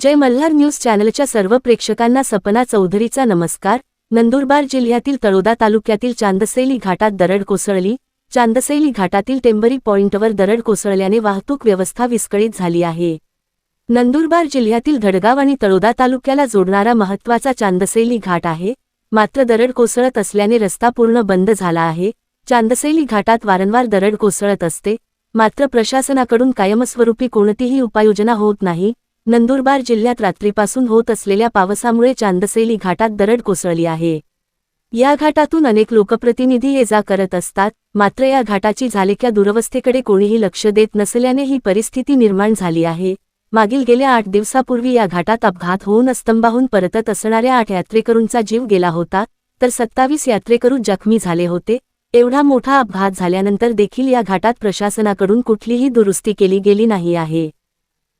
जय Malhar news चॅनलच्या सर्व प्रेक्षकांना सपना चौधरीचा नमस्कार. नंदुरबार जिल्ह्यातील तळोदा तालुक्यातील चांदसैली घाटात दरड कोसळली. चांदसैली घाटातील टेंबरी पॉइंटवर दरड कोसळल्याने वाहतूक व्यवस्था विस्कळीत झाली आहे. नंदुरबार जिल्ह्यातील धडगाव आणि तळोदा तालुक्याला जोडणारा महत्त्वाचा चांदसैली घाट आहे. मात्र दरड कोसळत असल्याने रस्ता पूर्ण बंद झाला आहे. चांदसैली घाटात वारंवार दरड कोसळत असते. मात्र प्रशासनाकडून कायमस्वरूपी कोणतीही उपाययोजना होत नाही. नंदुरबार जिल्ह्यात रात्रीपासून होत असलेल्या पावसामुळे चांदसेली घाटात दरड कोसळली आहे. या घाटातून अनेक लोकप्रतिनिधी ये जा करत असतात मात्र या घाटाची झालेक्या दुरवस्थेकडे कोणीही लक्ष देत नसल्याने ही परिस्थिती निर्माण झाली आहे. मागील गेल्या आठ दिवसापूर्वी या घाटात अपघात होऊन स्तंभाहून परतत असणाऱ्या आठ यात्रेकरूंचा जीव गेला होता तर सत्तावीस यात्रेकरू जखमी झाले होते. एवढा मोठा अपघात झाल्यानंतर देखील या घाटात प्रशासनाकडून कुठलीही दुरुस्ती केली गेली नाही आहे.